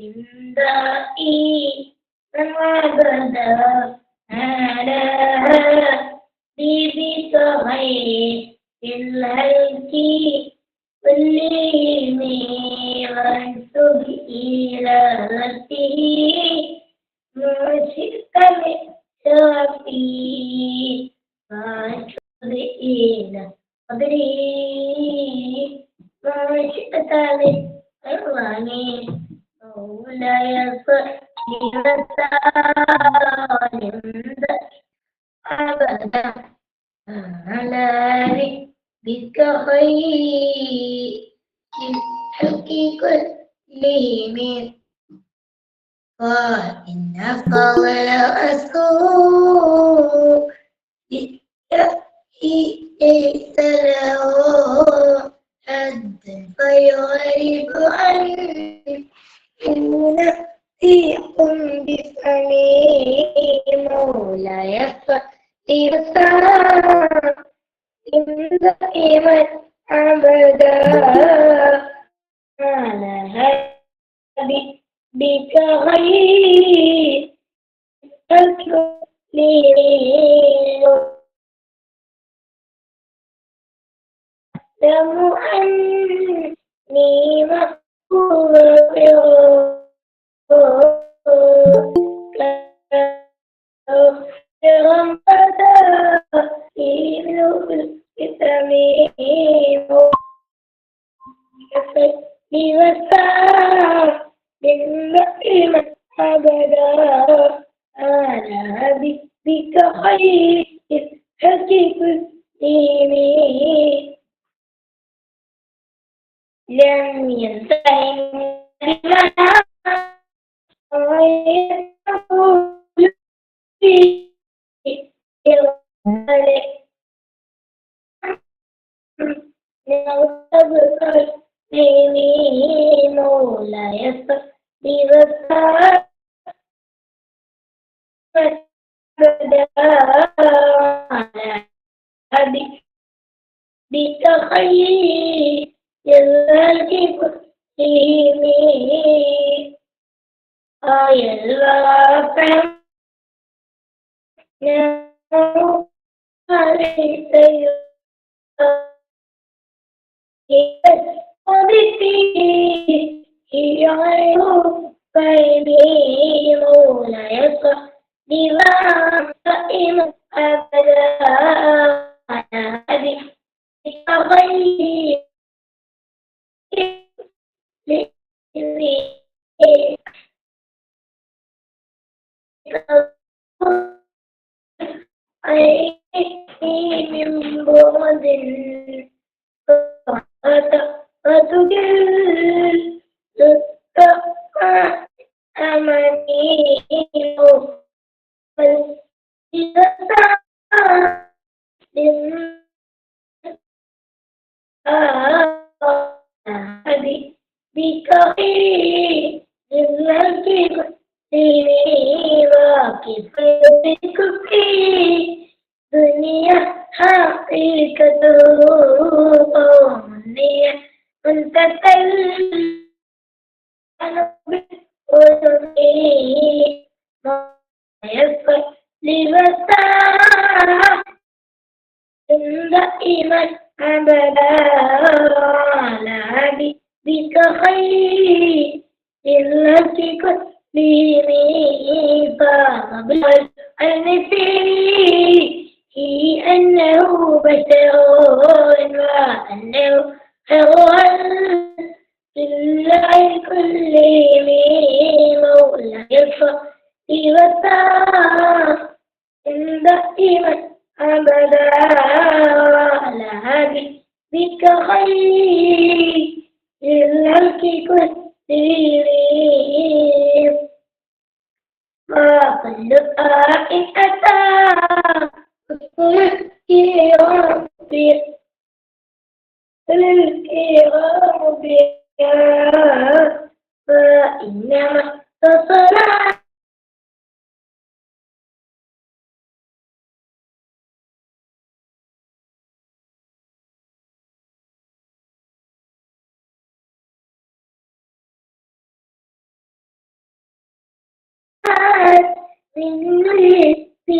إمضائي أبدا على حبيبك غير الهلك والليمي وانسب إلى ربه ما شئت من شافي وانسب إلى قدري ما شئت من أرواني مولاي صل وسلم أبدا على بك خير. الحق كلهم وإن قول أسوء ليس له حد فيغرب عنه. نطيق بفمي مولاي صلي وسلم دائما أبدا على هدي بك غير لم أني la despedida. من بك خيري للملك كثيرين ما كل آه أتى ملكي ربي. ملكي ربي. فإنما اتصلت നിങ്ങളെത്തി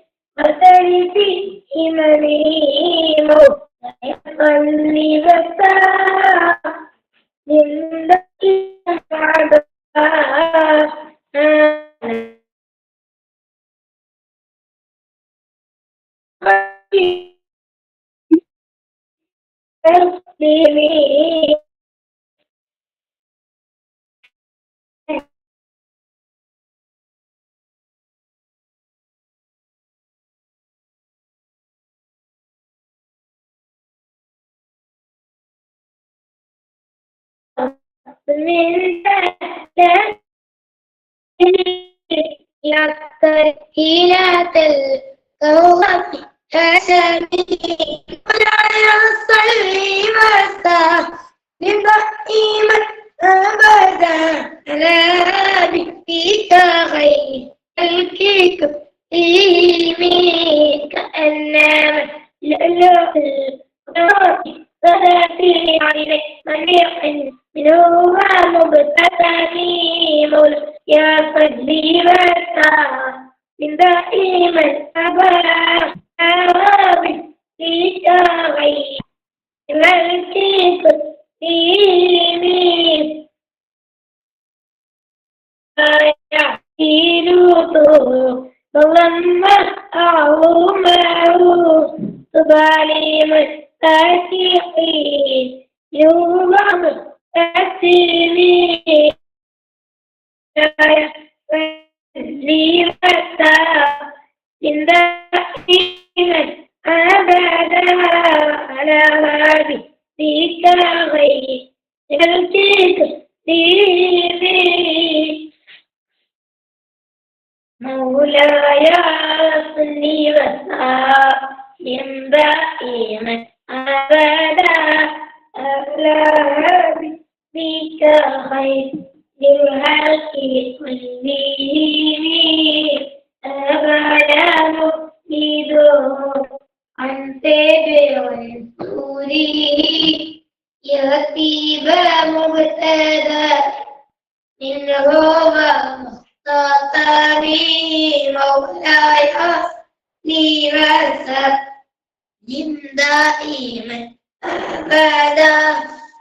خير المسلمين تنزل في ذات البل في شرفي البيت كرمي من يضطر إلى تلك وفي حسبه ولا يصلي مسا لبهيمة أبدا. لا بك غير الكيك إيمي كأنما لؤلؤ الغرب فهذه عيني منيق منهما مبتسمين يا فضلي مسار من دائما أبا أراضي في شرعي ملكيك فيني يحيلوته ولما أعومه ظالما تاتيقين يوم تسليمي لي متى من دائما أبدا على هذه فيك غير تلتك فيه مولاي صلي وسلم دائما أبدا على هذه فيك خير للهلك كلهم أبدا مفيد عن تبع سوره يتيب مبتدا منه مختاري مولاي لي وسلم دائما أبدا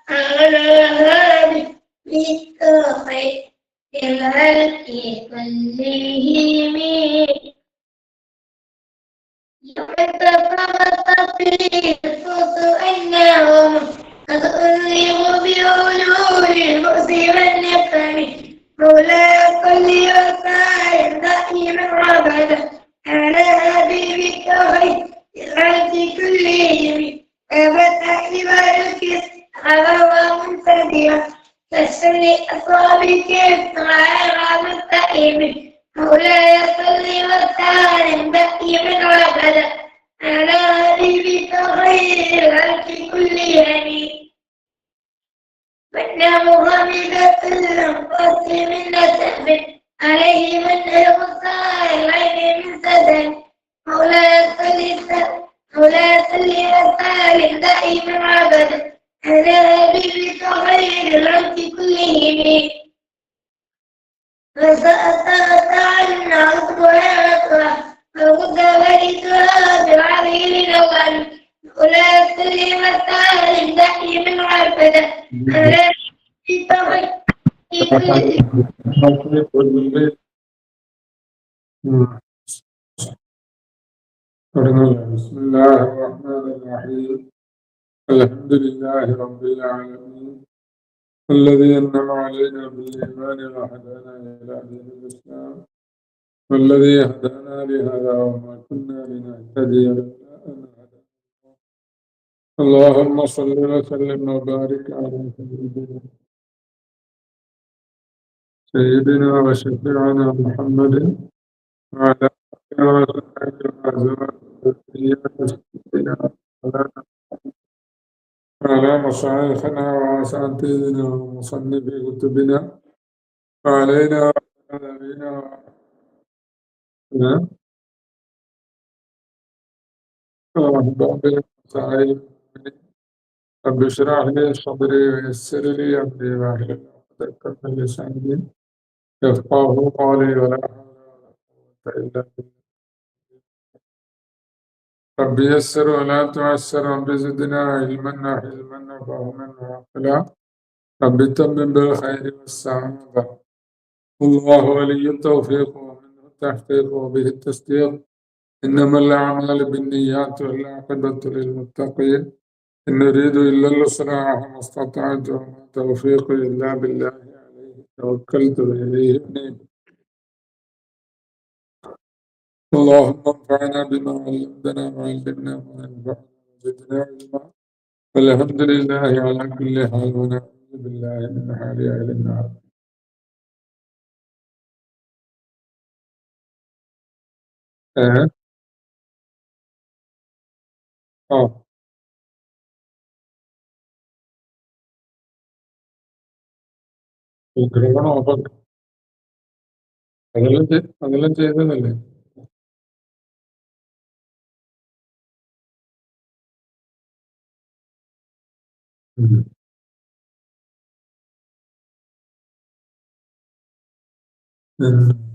على هذه التوحيد الخلق كلهم لقد فرط في الفوز أنهم قد ألهموا بعلوم البؤس والنقم مولى كل وصايا دائما أبدا على حبيب التوحيد الخلق كلهم أبدا لبارك هذا منتديا تشتري أصابك غير مستقيم مولاي صل وسلم دائما أبدا على بسم الله الرحمن الرحيم الحمد لله رب العالمين الذي انعم علينا بالإيمان وهدانا إلى دين الإسلام والذي هدانا لهذا وما كنا لنهتدي لولا ان هدانا الله. اللهم صل وسلم وبارك على سيدنا سيدنا وشفيعنا محمد وعلى آله وأزواجه وعلى مشايخنا وأساتذتنا ومصنفي كتبنا وعلينا وعلى نبينا وأحباب المسائل رب اشرح لي صدري ويسر لي أمري واحلل عقدة من لساني يفقه قولي ولا حول ولا قوة إلا بالله. رب يسر ولا تعسر رب زدنا علما وحلما وفهما وعقلا. رب تمم بالخير والسعادة الله ولي التوفيق ومنه التحقيق وبه التصديق. إنما الأعمال بالنيات والعاقبة للمتقين. إن نريد إلا الإصلاح ما استطعت وما توفيقي إلا بالله. توكلت إليه. اللهم انفعنا بما علمتنا وعلمنا وانفعنا وزدنا علما. والحمد لله على كل حال ونعوذ بالله من حال أهل النار. آه. آه. വിഗ്രഹണം അപ്പൊ അതെല്ലാം അതെല്ലാം ചെയ്തതല്ലേ ഉം. ഉം.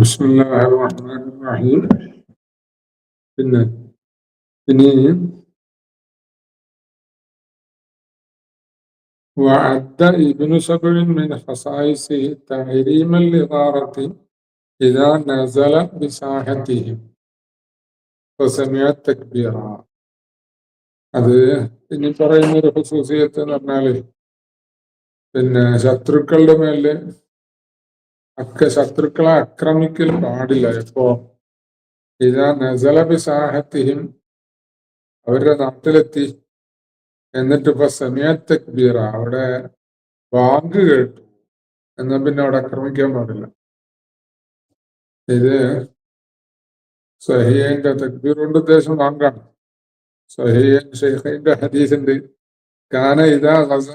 بسم الله الرحمن الرحيم പിന്നെ ഇനി وعد ابن سبع من خصائصه تحريم الإغارة إذا نزل بساحتهم فسمع التكبير അത് ഇനി പറയുന്ന ഒരു ഹുസൂസിയത്ത് എന്ന് പറഞ്ഞാല് പിന്നെ ശത്രുക്കളുടെ മേല് അക്ക ശത്രുക്കളെ ആക്രമിക്കൽ പാടില്ല. എപ്പോ ഇതാ നസലബി സാഹത്തിയും അവരുടെ നാട്ടിലെത്തി. എന്നിട്ട് ഇപ്പൊ സമയത്ത് ബീറ അവിടെ വാങ്ക് കേട്ടു. എന്നാ പിന്നെ അവിടെ ആക്രമിക്കാൻ പാടില്ല. ഇത് സഹിയന്റെ തക്ബീർ കൊണ്ട് ഉദ്ദേശം വാങ്കാണ് സഹിയൻ ഷെയ്ഖിന്റെ ഹദീസിന്റെ കാന ഇതാ ഗസ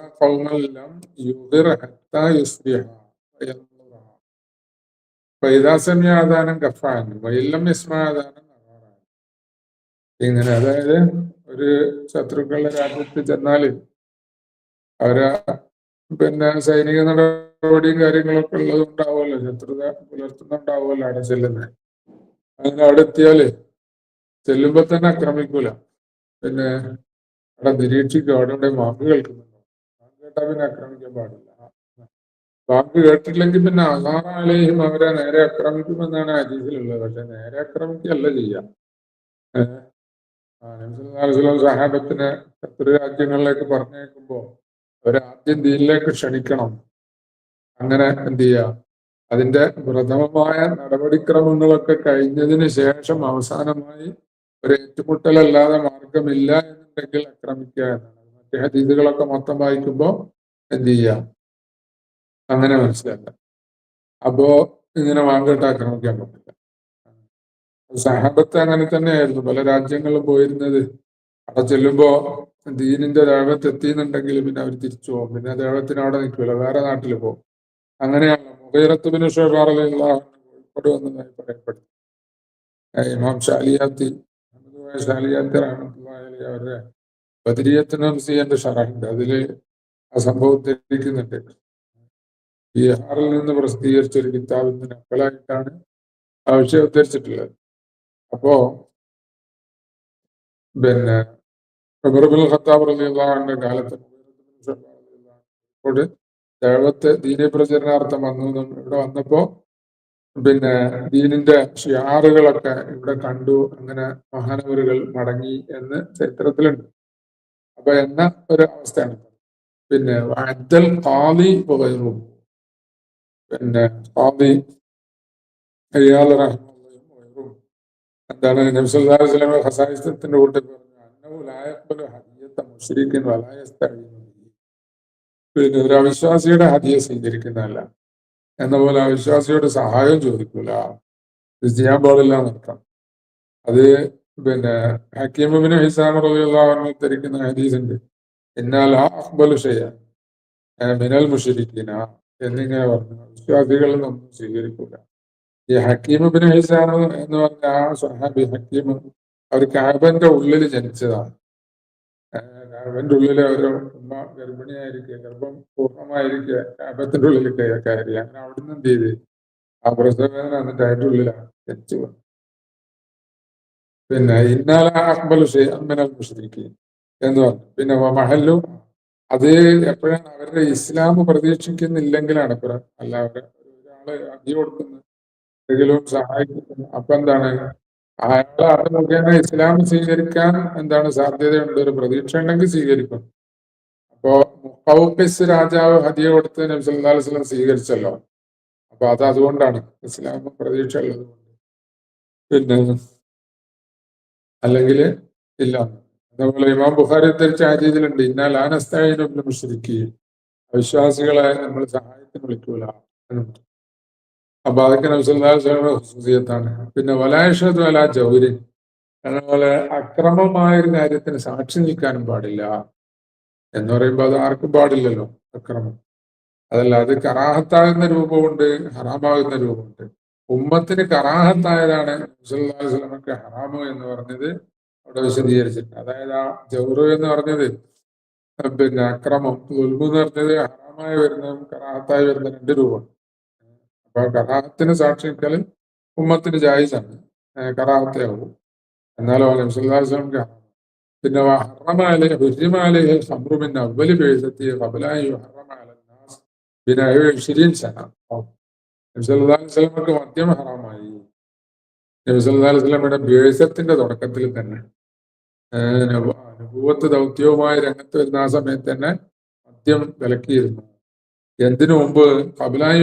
വൈല്ലം ഫൈദാ കഫാൻ വൈലം യസ്മാദാനം ഇങ്ങനെ അതായത് ഒരു ശത്രുക്കളുടെ രാജ്യത്ത് ചെന്നാൽ അവരെ പിന്നെ സൈനിക നടപടിയും കാര്യങ്ങളൊക്കെ ഉള്ളത് ഉണ്ടാവുമല്ലോ ശത്രുത പുലർത്തുന്നുണ്ടാവുമല്ലോ അവിടെ ചെല്ലുന്നത് അങ്ങനെ അവിടെ എത്തിയാൽ ചെല്ലുമ്പോ തന്നെ ആക്രമിക്കൂല. പിന്നെ അവിടെ നിരീക്ഷിക്കും അവിടെ ഇവിടെ മാപ്പ് കേൾക്കുന്നുണ്ടോ കേട്ടാ പിന്നെ ആക്രമിക്കാൻ പാടില്ല. വാക്ക് കേട്ടില്ലെങ്കിൽ പിന്നെ അസാറാലെയും അവരെ നേരെ ആക്രമിക്കുമെന്നാണ് അജീസിലുള്ളത് പക്ഷെ നേരെ ആക്രമിക്കുകയല്ല ചെയ്യാം. ഏഹ് സഹാബത്തിനെ ശത്രു രാജ്യങ്ങളിലേക്ക് പറഞ്ഞേക്കുമ്പോ അവരാദ്യം ദീനിലേക്ക് ക്ഷണിക്കണം. അങ്ങനെ എന്ത് ചെയ്യുക അതിന്റെ പ്രഥമമായ നടപടിക്രമങ്ങളൊക്കെ കഴിഞ്ഞതിന് ശേഷം അവസാനമായി ഒരു ഏറ്റുമുട്ടലല്ലാതെ മാർഗമില്ല എന്നുണ്ടെങ്കിൽ ആക്രമിക്കുക എന്നാണ്. മറ്റേ ഹദീദുകളൊക്കെ മൊത്തം വായിക്കുമ്പോൾ എന്ത് ചെയ്യുക അങ്ങനെ മനസ്സിലാക്കാം. അപ്പോ ഇങ്ങനെ വാങ്ങിട്ട് ആക്രമിക്കാൻ പറ്റില്ല സഹാബത്ത് അങ്ങനെ തന്നെയായിരുന്നു. പല രാജ്യങ്ങളിൽ പോയിരുന്നത്. അവിടെ ചെല്ലുമ്പോ ദീനിന്റെ ദേവത്ത് എത്തിയെന്നുണ്ടെങ്കിൽ പിന്നെ അവർ തിരിച്ചു പോകും. പിന്നെ ദേവത്തിന് അവിടെ നിൽക്കില്ല വേറെ നാട്ടിൽ പോകും. അങ്ങനെയാണ് മുഖൈറത്തുബിന് ഷോബാറിലുള്ള കോഴിക്കോട് പറയപ്പെടുന്നു ഇമാം ഷാലിയാത്തി ഷാലിയാത്തി റഹ്മത്തുള്ളാഹി അവരുടെ ബദരിയത്തിനും സിയന്റെ ഷറഹുണ്ട്. അതിൽ ആ സംഭവം ധരിക്കുന്നുണ്ട് ബീഹാറിൽ നിന്ന് പ്രസിദ്ധീകരിച്ച ഒരു കിതാബിന് നക്കലായിട്ടാണ് ആ വിഷയം ഉദ്ധരിച്ചിട്ടുള്ളത്. അപ്പോ പിന്നെ ഉമർബുൽ ഖത്താബ് റലിയുള്ള കാലത്ത് ദൈവത്തെ ദീന പ്രചരണാർത്ഥം വന്നു ഇവിടെ വന്നപ്പോ പിന്നെ ദീനിന്റെ ഷിയാറുകളൊക്കെ ഇവിടെ കണ്ടു. അങ്ങനെ മഹാനവരുകൾ മടങ്ങി എന്ന് ചരിത്രത്തിലുണ്ട്. അപ്പൊ എന്ന ഒരു അവസ്ഥയാണ്. പിന്നെ അദ്ദൽ ഖാലി വഗൈറുഹു. പിന്നെ ഖാദി അയ്യാൽ വഗൈറുഹു. എന്താണ് നബ്സല്ലാസ്ലമ ഹസായിസത്തിന്റെ കൂട്ടി പറഞ്ഞു യഖ്ബലു ഹദിയത്ത മുശ്രിക്കിൻ വലാ യസ്തഈനു ബിഹി. പിന്നെ ഒരു അവിശ്വാസിയുടെ ഹദിയ സ്വീകരിക്കുന്നതല്ല. എന്ന പോലെ അവിശ്വാസിയുടെ സഹായം ചോദിക്കൂല. ഇത് ചെയ്യാൻ പാടില്ല എന്നർത്ഥം അത് പിന്നെ ഹക്കീമിന് ഹിസാം റളിയല്ലാഹു ധരിക്കുന്ന ഹദീസുണ്ട്. എന്നാൽ ആ അക്ബൽ ഷെയ്യ മിനൽ മുഷരിക്കീന എന്നിങ്ങനെ പറഞ്ഞു. വിശ്വാസികളൊന്നും സ്വീകരിക്കൂല. ഈ ഹക്കീമിന് ഹിസാം എന്ന് പറഞ്ഞ ആ സഹാബി ഹക്കീം അവർ കാബന്റെ ഉള്ളിൽ ജനിച്ചതാണ്. കാബന്റെ ഉള്ളിൽ ഒരു ഉമ്മ ഗർഭിണിയായിരിക്കുക ഗർഭം പൂർണമായിരിക്കുക കാബത്തിന്റെ ഉള്ളിൽ കയ- കയറി. അങ്ങനെ അവിടുന്ന് എന്ത് ചെയ്ത്? ആ പ്രസവേദന എന്നിട്ട് അതിന്റെ ഉള്ളിലാണ് ജനിച്ചു. പിന്നെ ഇന്നാല അക്ബലു മിനൽ മുഷ്രിക്കീൻ എന്ന് പറഞ്ഞു. പിന്നെ മഹല്ലു അത് എപ്പോഴാണ് അവരുടെ ഇസ്ലാം പ്രതീക്ഷിക്കുന്നില്ലെങ്കിലാണ് അല്ല അവരെ ഒരാളെ അടി കൊടുക്കുന്നു എന്തെങ്കിലും സഹായിക്കുന്നു. അപ്പൊ എന്താണ്? അയാളെ അത് മുഖേന ഇസ്ലാം സ്വീകരിക്കാൻ എന്താണ് സാധ്യതയുണ്ട് ഒരു പ്രതീക്ഷ ഉണ്ടെങ്കിൽ സ്വീകരിക്കും. അപ്പോ മുഹൗക്കിസ് രാജാവ് ഹദിയ കൊടുത്ത് നബി അലൈഹി വസല്ലം സ്വീകരിച്ചല്ലോ. അപ്പൊ അത് അതുകൊണ്ടാണ് ഇസ്ലാം പ്രതീക്ഷ ഉള്ളത് കൊണ്ട് പിന്നെ അല്ലെങ്കിൽ ഇല്ല. അതേപോലെ ഇമാം ബുഖാരി ഉദ്ധരിച്ച ആചീതിലുണ്ട് ഇന്നാൽ ആനസ്തായിനും മുശ്രിക്കി വിശ്വാസികളെ നമ്മൾ സഹായത്തിന് വിളിക്കൂല. അപ്പൊ അതൊക്കെ നബ്സുല്ലാസ്ലമിയുടെ പിന്നെ വലായഷത്ത് വല ജൗരി. അതുപോലെ അക്രമമായ ഒരു കാര്യത്തിന് സാക്ഷി നിൽക്കാനും പാടില്ല എന്ന് പറയുമ്പോൾ അത് ആർക്കും പാടില്ലല്ലോ അക്രമം. അതല്ല അത് കറാഹത്താകുന്ന രൂപമുണ്ട് ഹറാമാകുന്ന രൂപമുണ്ട്. ഉമ്മത്തിന് കറാഹത്തായതാണ് നബ്സുല്ലാസ്ലമൊക്കെ ഹറാമു എന്ന് പറഞ്ഞത് അവിടെ വിശദീകരിച്ചിട്ടുണ്ട്. അതായത് ആ ജൗറു എന്ന് പറഞ്ഞത് പിന്നെ അക്രമം ഉൽമു എന്ന് പറഞ്ഞത് ഹറാമായി വരുന്നതും കറാഹത്തായി വരുന്ന രണ്ട് രൂപമാണ്. അപ്പൊ കറാഹത്തിന് സാക്ഷി നിൽക്കൽ ഉമ്മത്തിന് ജായിസാണ്. കറാഹത്തയാവും എന്നാലും നബ്സുല്ലാസ്ലമക്ക് പിന്നെ ഹറമാലെ ഹുരിമാലയെ സംഭ്രമിന്റെ അവലി പേഴ്സത്തിയ കബലായി ഹറമാലന്നാസ് പിന്നെ മദ്യം ഹറാമായി. നബിസ്വല്ലാസ്ലമിയുടെ ബേസത്തിന്റെ തുടക്കത്തിൽ തന്നെ അനുഭവത്ത് ദൗത്യവുമായി രംഗത്ത് വരുന്ന ആ സമയത്ത് തന്നെ മദ്യം വിലക്കിയിരുന്നു. എന്തിനു മുമ്പ്? കബലായി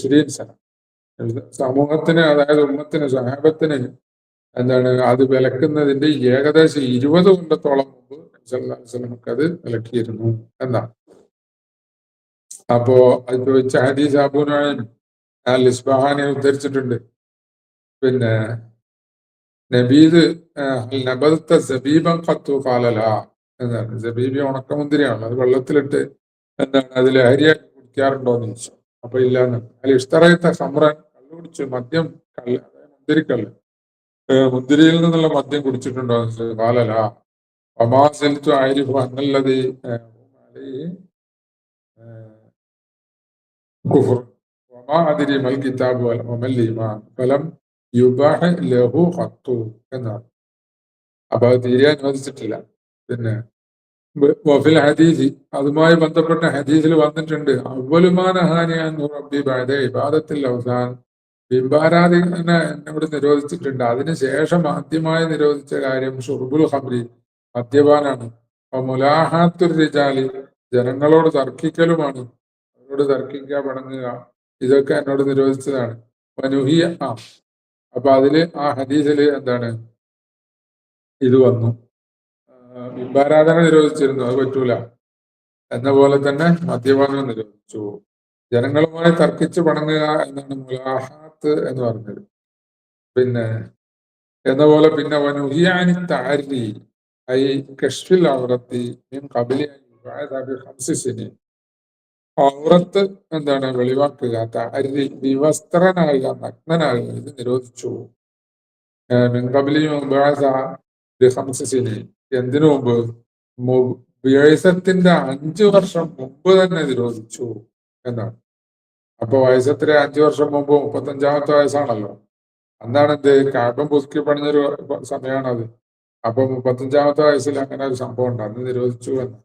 ഷിരീൻ സന. സമൂഹത്തിന് അതായത് ഉമ്മത്തിന് സഹാബത്തിന് എന്താണ് അത് വിലക്കുന്നതിന്റെ ഏകദേശം ഇരുപത് കൊല്ലത്തോളം മുമ്പ് നമുക്ക് അത് വിലക്കിയിരുന്നു എന്നാണ്. അപ്പോ അത് ചോദിച്ച ഹദീസ് അബുനായും ലിസ്ബഹാനെ ഉദ്ധരിച്ചിട്ടുണ്ട്. പിന്നെ നബീദ് നബദത്ത സബീബൻ കത്തു കാലല എന്താണ് സബീബി ഉണക്കമുന്തിരിയാണ് അത് വെള്ളത്തിലിട്ട് എന്താണ് അതിൽ അരിയാക്കി കുടിക്കാറുണ്ടോ എന്ന് ചോദിച്ചു. അപ്പൊ ഇല്ല അല്ല ഇഷ്ടറയത്തെ സമ്രാൻ കള്ളു കുടിച്ചു മദ്യം കല്ല് മുന്തിരിക്കല്ല് മുന്തിരിയിൽ നിന്നുള്ള മദ്യം കുടിച്ചിട്ടുണ്ടോ കാലല ഒമാ സെൽത്തു ആയിരിക്കും അന്നല്ലത് കുഫർ ഒമാ അതിരി മൽ കിതാബ് ഒമൽ ഈമാൻ. ഫലം യുബാഹ ലഹു ഹത്തു എന്നാണ്. അപ്പൊ അത് തീരെ അനുവദിച്ചിട്ടില്ല. പിന്നെ വഫിൽ ഹദീജി അതുമായി ബന്ധപ്പെട്ട ഹദീസിൽ വന്നിട്ടുണ്ട്. അവലുമാനഹാനിയാൻ റബ്ബി ബാദ ഇബാദത്തിൽ അവസാൻ ബിംബാരാധന എന്നോട് നിരോധിച്ചിട്ടുണ്ട്. അതിനുശേഷം ആദ്യമായി നിരോധിച്ച കാര്യം ഷുർബുൽ ഹബ്രി മദ്യപാനാണ്. അപ്പൊ മുലാഹാത്തുർ റിജാലി ജനങ്ങളോട് തർക്കിക്കലുമാണ്. അവരോട് തർക്കിക്കുക പടങ്ങുക ഇതൊക്കെ എന്നോട് നിരോധിച്ചതാണ്. വനുഹിയ ആ അപ്പൊ അതിൽ ആ ഹദീസിൽ എന്താണ്? ഇത് വന്നു. ബിംബാരാധന നിരോധിച്ചിരുന്നു. അത് പറ്റൂല. എന്ന പോലെ തന്നെ മദ്യപാനം നിരോധിച്ചു. ജനങ്ങളുമായി തർക്കിച്ച് പണങ്ങുക എന്നാണ് മുലാഹാത്ത് എന്ന് പറഞ്ഞത്. പിന്നെ എന്ന പോലെ പിന്നെ വനുഹിയാനി താരി ഐ കഷ്ഫിൽ അവർത്തി മീൻ കബലി ഔറത്ത് എന്താണ് വെളിവാക്കുക അരി വിവസ്ത്രനാകുക നഗ്നനാകുക ഇത് നിരോധിച്ചു. എന്തിനു മുമ്പ്? വ്യസത്തിന്റെ അഞ്ചു വർഷം മുമ്പ് തന്നെ നിരോധിച്ചു എന്നാണ്. അപ്പൊ വയസ്സത്തിലെ അഞ്ചു വർഷം മുമ്പ് മുപ്പത്തഞ്ചാമത്തെ വയസ്സാണല്ലോ. അന്നാണ് എന്ത് കാപ്പം പുതുക്കി പണിഞ്ഞൊരു സമയമാണത് അപ്പൊ മുപ്പത്തഞ്ചാമത്തെ വയസ്സിൽ അങ്ങനെ ഒരു സംഭവം ഉണ്ട് അന്ന് നിരോധിച്ചു എന്ന്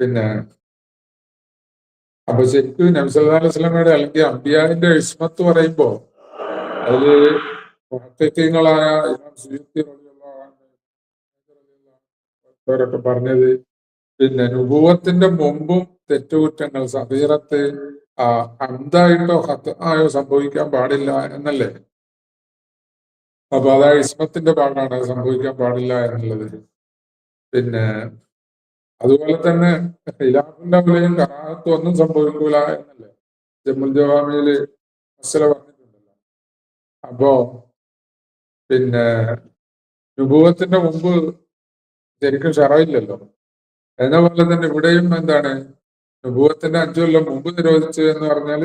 പിന്നെ അപ്പൊ ശരിക്കും നബ്സല്ലാ അല്ലെങ്കിൽ അമ്പിയാവിന്റെ ഇസ്മത്ത് പറയുമ്പോ അതിൽ മുഹത്യങ്ങളായ ഇമാം പറഞ്ഞത് പിന്നെ അനുഭവത്തിന്റെ മുമ്പും തെറ്റുകുറ്റങ്ങൾ സബീറത്ത് ആ അന്തായിട്ടോ ഹത്തായോ സംഭവിക്കാൻ പാടില്ല എന്നല്ലേ? അപ്പൊ അതായത് ഇസ്മത്തിന്റെ ഭാഗമാണ് സംഭവിക്കാൻ പാടില്ല എന്നുള്ളത്. പിന്നെ അതുപോലെ തന്നെ ഖിലാഫിന്റെ വിലയും കറാഹത്തും ഒന്നും സംഭവിക്കൂല എന്നല്ലേ ജമ്മുൽ ജവാമിയിൽ മസല പറഞ്ഞിട്ടുണ്ടല്ലോ. അപ്പോ പിന്നെ വിഭവത്തിന്റെ മുമ്പ് ശരിക്കും ഷറയില്ലല്ലോ എന്ന പോലെ തന്നെ ഇവിടെയും എന്താണ് വിഭവത്തിന്റെ അഞ്ചു കൊല്ലം മുമ്പ് നിരോധിച്ചു എന്ന് പറഞ്ഞാൽ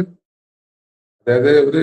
അതായത് ഒരു